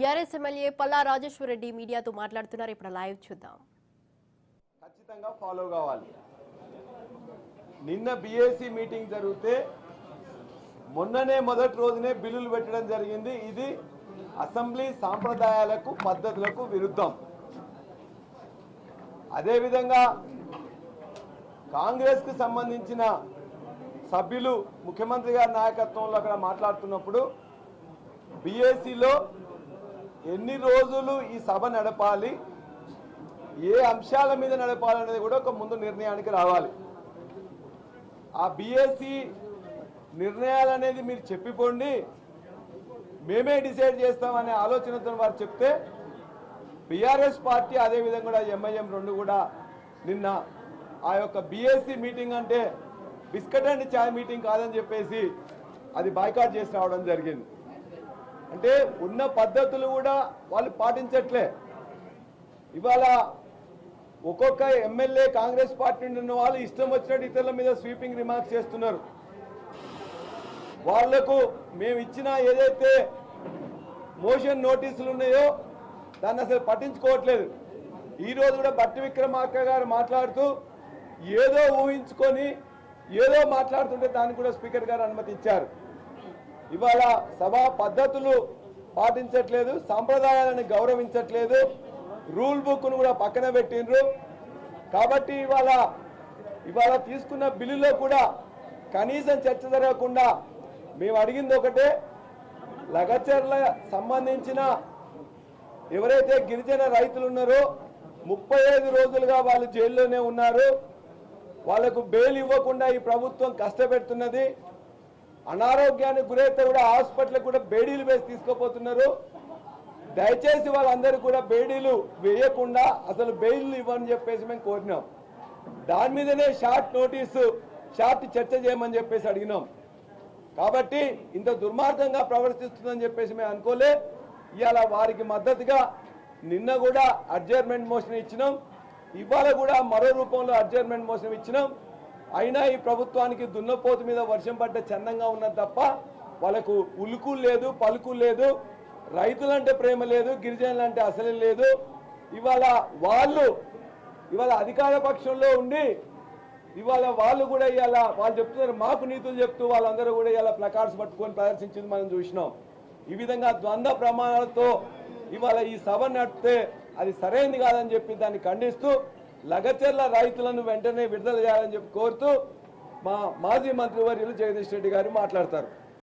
TRS MLA Palla Rajeshwara Reddy మీడియాతో మాట్లాడుతున్నారు. ఇప్పుడు లైవ్ చూద్దాం. ఖచ్చితంగా ఫాలో కావాలి. నిన్న బీఏసీ మీటింగ్ జరిగితే మొన్ననే మొదటి రోజునే బిల్లులు పెట్టడం జరిగింది. ఇది అసెంబ్లీ సాంప్రదాయాలకు పద్ధతులకు విరుద్ధం. అదేవిధంగా కాంగ్రెస్కు సంబంధించిన సభ్యులు ముఖ్యమంత్రి గారి నాయకత్వంలో అక్కడ మాట్లాడుతున్నప్పుడు బీఏసీలో ఎన్ని రోజులు ఈ సభ నడపాలి? ఏ అంశాల మీద నడపాలనేది కూడా ఒక ముందు నిర్ణయానికి రావాలి. ఆ బీఎస్సీ నిర్ణయాలు అనేది మీరు చెప్పిపోండి. మేమే డిసైడ్ చేస్తామనే ఆలోచనతో వారు చెప్తే బీఆర్ఎస్ పార్టీ అదేవిధంగా కూడా ఎంఐఎం రెండు కూడా నిన్న ఆ యొక్క బీఎస్సీ మీటింగ్ అంటే బిస్కెట్ అండ్ ఛాయ్ మీటింగ్ కాదని చెప్పేసి అది బాయ్కాట్ చేసి రావడం జరిగింది. అంటే ఉన్న పద్ధతులు కూడా వాళ్ళు పాటించట్లే. ఇవాళ ఒక్కొక్క ఎమ్మెల్యే కాంగ్రెస్ పార్టీ నుండి ఉన్న వాళ్ళు ఇష్టం వచ్చినట్టు ఇతరుల మీద స్వీపింగ్ రిమార్క్స్ చేస్తున్నారు. వాళ్ళకు మేము ఇచ్చిన ఏదైతే మోషన్ నోటీసులు ఉన్నాయో దాన్ని అసలు పట్టించుకోవట్లేదు. ఈరోజు కూడా భట్టి విక్రమార్క గారు మాట్లాడుతూ ఏదో ఊహించుకొని ఏదో మాట్లాడుతుంటే దాన్ని కూడా స్పీకర్ గారు అనుమతి ఇచ్చారు ఇవాళ సభా పద్ధతులు పాటించట్లేదు సాంప్రదాయాలను గౌరవించట్లేదు రూల్ బుక్ను కూడా పక్కన పెట్టిండ్రు. కాబట్టి ఇవాళ ఇవాళ తీసుకున్న బిల్లులో కూడా కనీసం చర్చ జరగకుండా మేము అడిగింది ఒకటే లగచర్ల సంబంధించిన ఎవరైతే గిరిజన రైతులు ఉన్నారో ముప్పై ఐదు రోజులుగా వాళ్ళు జైల్లోనే ఉన్నారు. వాళ్ళకు బెయిల్ ఇవ్వకుండా ఈ ప్రభుత్వం కష్టపెడుతున్నది. అనారోగ్యానికి గురైతే కూడా హాస్పిటల్కి కూడా బేడీలు వేసి తీసుకోపోతున్నారు. దయచేసి వాళ్ళందరూ కూడా బేడీలు వేయకుండా అసలు బెయిల్ ఇవ్వని చెప్పేసి మేము కోరినాం. దాని మీదనే షార్ట్ నోటీసు షార్ట్ చర్చ చేయమని చెప్పేసి అడిగినాం. కాబట్టి ఇంత దుర్మార్గంగా ప్రవర్తిస్తుందని చెప్పేసి మేము అనుకోలే. ఇవాళ వారికి మద్దతుగా నిన్న కూడా అడ్జర్మెంట్ మోషన్ ఇచ్చినాం. ఇవాళ కూడా మరో రూపంలో అడ్జర్మెంట్ మోషన్ ఇచ్చినాం. అయినా ఈ ప్రభుత్వానికి దున్నపోతు మీద వర్షం పడ్డ చందంగా ఉన్నది తప్ప వాళ్ళకు ఉలుకు లేదు పలుకు లేదు రైతులంటే ప్రేమ లేదు గిరిజనులంటే అసలు లేదు. ఇవాళ వాళ్ళు ఇవాళ అధికార పక్షంలో ఉండి ఇవాళ వాళ్ళు కూడా ఇవాళ వాళ్ళు చెప్తున్నారు మాకు నీతులు చెప్తూ వాళ్ళందరూ కూడా ఇవాళ ప్లకార్డ్స్ పట్టుకొని ప్రదర్శించింది మనం చూసినాం. ఈ విధంగా ద్వంద్వ ప్రమాణాలతో ఇవాళ ఈ సభ నడితే అది సరైనది కాదని చెప్పి దాన్ని ఖండిస్తూ లగచెర్ల రైతులను వెంటనే విడుదల చేయాలని చెప్పి కోరుతూ మా మాజీ మంత్రివర్యులు జగదీష్ రెడ్డి గారు మాట్లాడతారు.